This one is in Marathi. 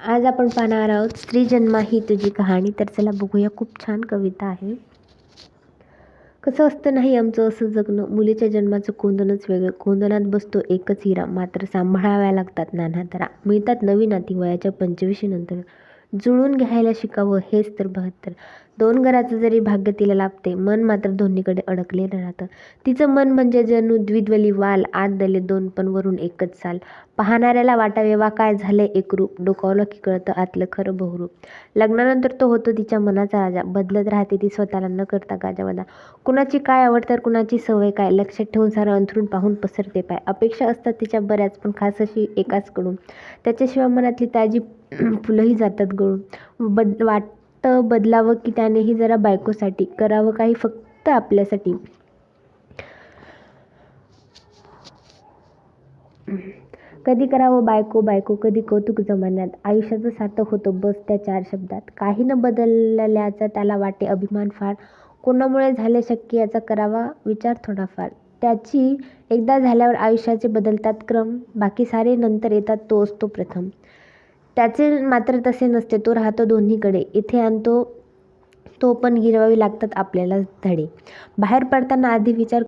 आज आपण पाहणार आहोत स्त्री जन्मा ही तुझी कहाणी. तर चला बघूया खूप छान कविता आहे. कसं असतं नाही आमचं असं जगणं मुलीच्या जन्माचं कोंदणच वेगळं. कोंदणात बसतो एकच हिरा मात्र सांभाळाव्या लागतात नाना तरा मिळतात नवीन नाती वयाच्या पंचवीशीनंतर. जुळून घ्यायला शिकावं हेच तर बहत्तर. दोन घराचं जरी भाग्य तिला लाभते मन मात्र दोन्हीकडे अडकलेलं राहतं. तिचं मन म्हणजे जणू द्विद्वली वाल आत दले दोन पण वरून एकच साल. पाहणाऱ्याला वाटावे वा काय झाले एकरूप डोकावलं की कळतं आतलं खरं बहुरूप. लग्नानंतर तो होतो तिच्या मनाचा राजा. बदलत राहते ती स्वतःला न करता गाजावाजा कुणाची काय आवड तर कुणाची सवय काय? लक्षात ठेवून सारं अंथरून पाहून पसरते पाय. अपेक्षा असतात तिच्या बऱ्याच पण खास अशी एकाचकडून. त्याच्याशिवाय मनातली ताजी फुलंही जातात गळून. बद वाटतं बदलावं की त्यानेही जरा बायकोसाठी करावं काही फक्त आपल्यासाठी. कधी करावं बायको बायको कधी कौतुक जमान्यात. आयुष्याचं सार्थक होतं बस त्या चार शब्दात. काही न बदलल्याचा त्याला वाटे अभिमान फार. कोणामुळे झाले शक्य याचा करावा विचार थोडाफार. त्याची एकदा झाल्यावर आयुष्याचे बदलतात क्रम. बाकी सारे नंतर येतात तो असतो प्रथम. त्याचे मात्र तसे नसते. तो राहतो दोन्हीकडे. इथे आणतो तो पण गिरवावी लागतात आपल्याला धडे. बाहेर पडताना आधी विचार